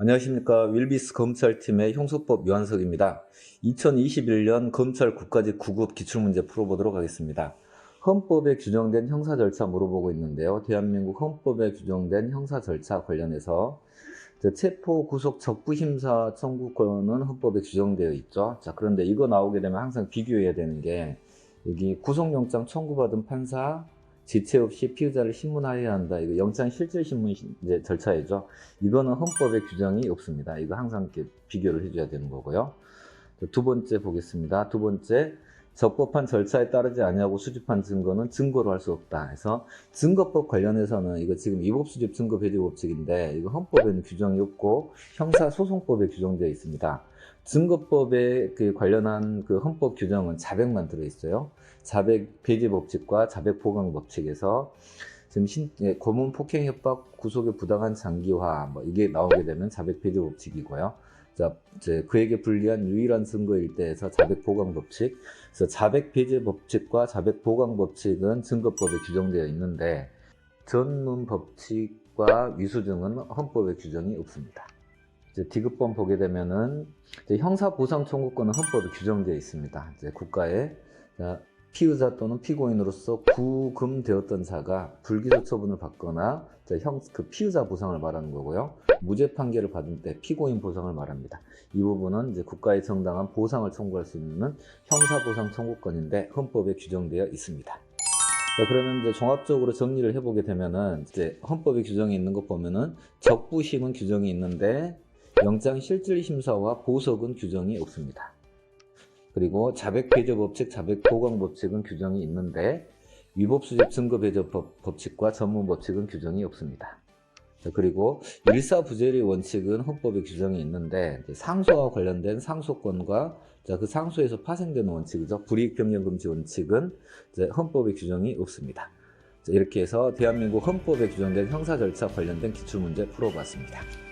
안녕하십니까. 윌비스 검찰팀의 형소법 유한석입니다. 2021년 검찰 국가직 9급 기출문제 풀어보도록 하겠습니다. 헌법에 규정된 형사 절차 물어보고 있는데요. 대한민국 헌법에 규정된 형사 절차 관련해서 저 체포, 구속, 적부 심사 청구권은 헌법에 규정되어 있죠. 자, 그런데 이거 나오게 되면 항상 비교해야 되는 게 여기 구속영장 청구받은 판사 지체 없이 피의자를 신문하여야 한다. 이거 영장 실질 신문 신- 이제 절차이죠. 이거는 헌법에 규정이 없습니다. 이거 항상 이렇게 비교를 해줘야 되는 거고요. 두 번째 보겠습니다. 두 번째 적법한 절차에 따르지 아니하고 수집한 증거는 증거로 할 수 없다. 해서 증거법 관련해서는 이거 지금 위법 수집 증거 배제 법칙인데 이거 헌법에는 규정이 없고 형사소송법에 규정되어 있습니다. 증거법에 그 관련한 그 헌법 규정은 자백만 들어 있어요. 자백 배제 법칙과 자백 보강 법칙에서 지금 신, 예, 고문 폭행 협박 구속의 부당한 장기화 뭐 이게 나오게 되면 자백 배제 법칙이고요. 자, 이제 그에게 불리한 유일한 증거일 때에서 자백 보강 법칙. 그래서 자백 배제 법칙과 자백 보강 법칙은 증거법에 규정되어 있는데 전문 법칙과 위수증은 헌법에 규정이 없습니다. 이제 디귿번 보게 되면은 형사 보상 청구권은 헌법에 규정되어 있습니다. 이제 국가에 자, 피의자 또는 피고인으로서 구금되었던 자가 불기소 처분을 받거나 자, 형, 그 피의자 보상을 말하는 거고요. 무죄 판결을 받은 때 피고인 보상을 말합니다. 이 부분은 이제 국가에 정당한 보상을 청구할 수 있는 형사보상 청구권인데 헌법에 규정되어 있습니다. 자, 그러면 이제 종합적으로 정리를 해보게 되면은 이제 헌법에 규정이 있는 것 보면은 적부심은 규정이 있는데 영장 실질 심사와 보석은 규정이 없습니다. 그리고 자백 배제 법칙, 자백 보강 법칙은 규정이 있는데 위법 수집 증거 배제 법, 법칙과 전문 법칙은 규정이 없습니다. 자, 그리고 일사부재리 원칙은 헌법에 규정이 있는데 상소와 관련된 상소권과 자, 그 상소에서 파생되는 원칙이죠. 불이익 변경 금지 원칙은 헌법에 규정이 없습니다. 자, 이렇게 해서 대한민국 헌법에 규정된 형사 절차 관련된 기출문제 풀어봤습니다.